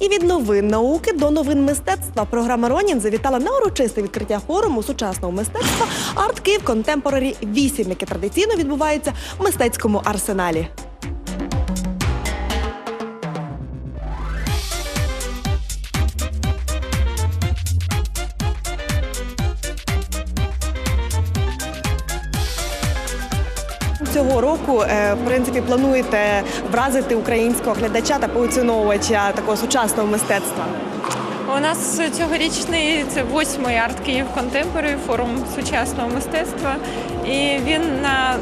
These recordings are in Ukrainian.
І від новин науки до новин мистецтва програма Ронін завітала на урочисте відкриття форуму сучасного мистецтва Арт Київ Контемпорарі 8, яке традиційно відбувається в мистецькому арсеналі. Цього року, е, в принципі, плануєте вразити українського глядача та поціновувача такого сучасного мистецтва. У нас цьогорічний це восьмий арт Київ Контемпорі, форум сучасного мистецтва. І він на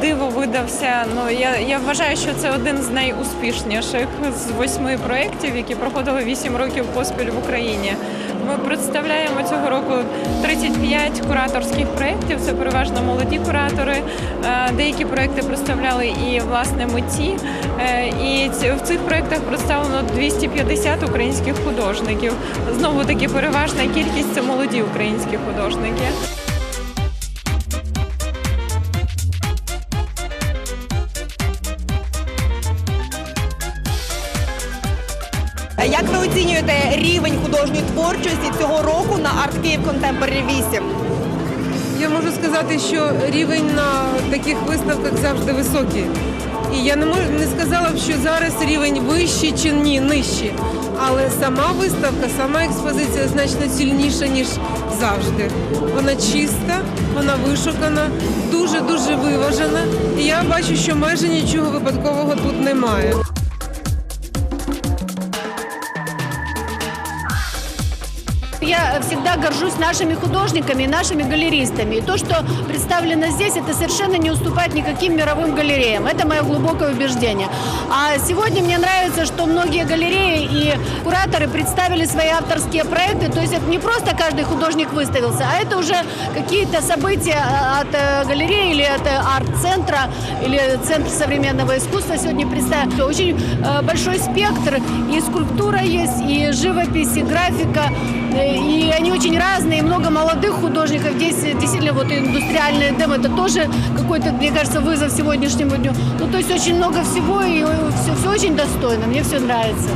диво видався. Ну я, я вважаю, що це один з найуспішніших з восьми проєктів, які проходили вісім років поспіль в Україні. Ми представляємо цього року 35 кураторських проєктів. Це переважно молоді куратори. Е, Деякі проєкти представляли і власне митці. Е, І в цих проєктах представлено 250 українських художників. Знову таки переважна кількість це молоді українські художники. Як ви оцінюєте рівень художньої творчості цього року на Арт Київ Контемпорарі 8? Я можу сказати, що рівень на таких виставках завжди високий. І я не можу не сказала б, що зараз рівень вищий чи ні, нижчий. Але сама виставка, сама експозиція значно сильніша, ніж завжди. Вона чиста, вона вишукана, дуже дуже виважена. І я бачу, що майже нічого випадкового тут немає. всегда горжусь нашими художниками и нашими галеристами. И то, что представлено здесь, это совершенно не уступает никаким мировым галереям. Это мое глубокое убеждение. А сегодня мне нравится, что многие галереи кураторы представили свои авторские проекты. То есть это не просто каждый художник выставился, а это уже какие-то события от э, галереи или от э, арт-центра или Центра современного искусства сегодня представили. Очень э, большой спектр. И скульптура есть, и живопись, и графика. Э, И они очень разные, и много молодых художников. Здесь э, действительно вот индустриальный дем, это тоже какой-то, мне кажется, вызов сегодняшнему дню. Ну, то есть очень много всего, и все, все очень достойно, мне все нравится.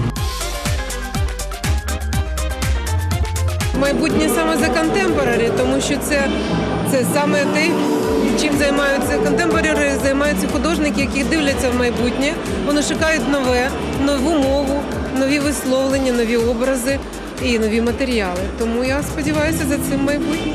Майбутнє саме за контемпорарі, тому що це, це саме те, чим займаються контемпорарі, займаються художники, які дивляться в майбутнє. Вони шукають нове, нову мову, нові висловлення, нові образи і нові матеріали. Тому я сподіваюся за цим майбутнє.